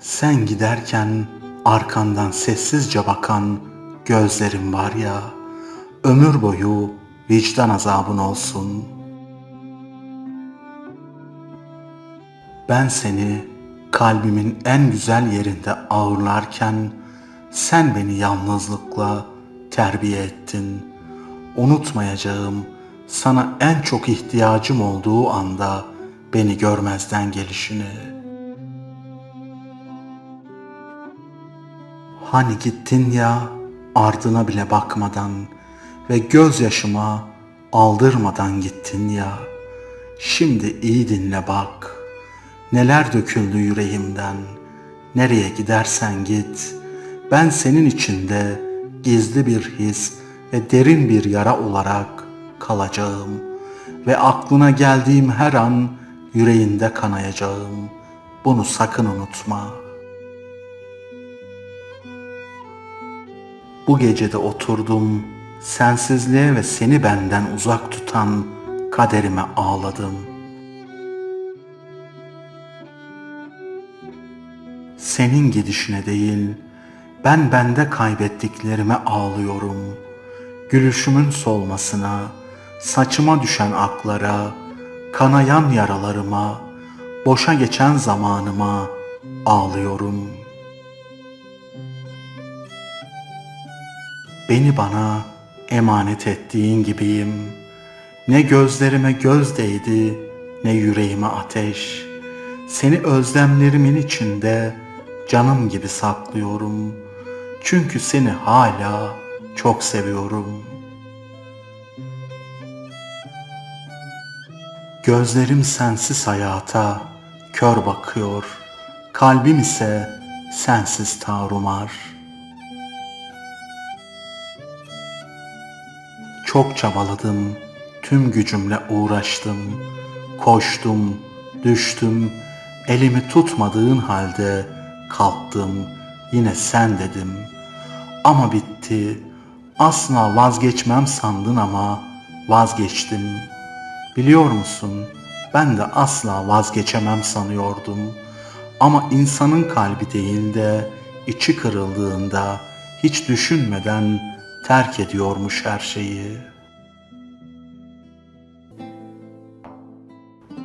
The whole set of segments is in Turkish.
Sen giderken arkandan sessizce bakan gözlerim var ya, ömür boyu vicdan azabın olsun. Ben seni kalbimin en güzel yerinde ağırlarken sen beni yalnızlıkla terbiye ettin. Unutmayacağım sana en çok ihtiyacım olduğu anda beni görmezden gelişini.'' Hani gittin ya ardına bile bakmadan ve gözyaşıma aldırmadan gittin ya. Şimdi iyi dinle bak. Neler döküldü yüreğimden. Nereye gidersen git. Ben senin içinde gizli bir his ve derin bir yara olarak kalacağım ve aklına geldiğim her an yüreğinde kanayacağım. Bunu sakın unutma.'' Bu gecede oturdum, sensizliğe ve seni benden uzak tutan kaderime ağladım. Senin gidişine değil, ben bende kaybettiklerime ağlıyorum. Gülüşümün solmasına, saçıma düşen aklara, kanayan yaralarıma, boşa geçen zamanıma ağlıyorum.'' Beni bana emanet ettiğin gibiyim. Ne gözlerime göz değdi, ne yüreğime ateş. Seni özlemlerimin içinde canım gibi saklıyorum. Çünkü seni hala çok seviyorum. Gözlerim sensiz hayata kör bakıyor. Kalbim ise sensiz tarumar.'' Çok çabaladım, tüm gücümle uğraştım. Koştum, düştüm, elimi tutmadığın halde kalktım. Yine sen dedim. Ama bitti. Asla vazgeçmem sandın ama vazgeçtim. Biliyor musun? Ben de asla vazgeçemem sanıyordum. Ama insanın kalbi değil de içi kırıldığında hiç düşünmeden terk ediyormuş her şeyi.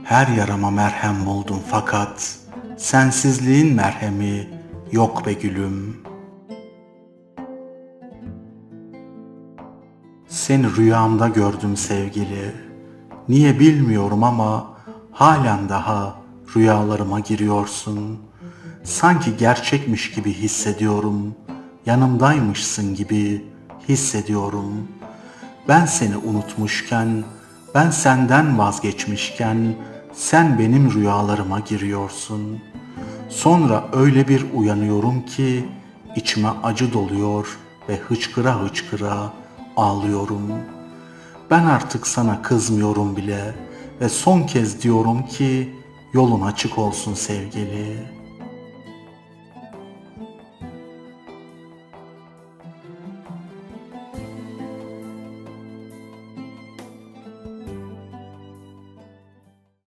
Her yarama merhem buldum fakat sensizliğin merhemi yok be gülüm. Seni rüyamda gördüm sevgili. Niye bilmiyorum ama halen daha rüyalarıma giriyorsun. Sanki gerçekmiş gibi hissediyorum. Yanımdaymışsın gibi hissediyorum. Ben seni unutmuşken, ben senden vazgeçmişken sen benim rüyalarıma giriyorsun. Sonra öyle bir uyanıyorum ki içime acı doluyor ve hıçkıra hıçkıra ağlıyorum. Ben artık sana kızmıyorum bile ve son kez diyorum ki yolun açık olsun sevgili.''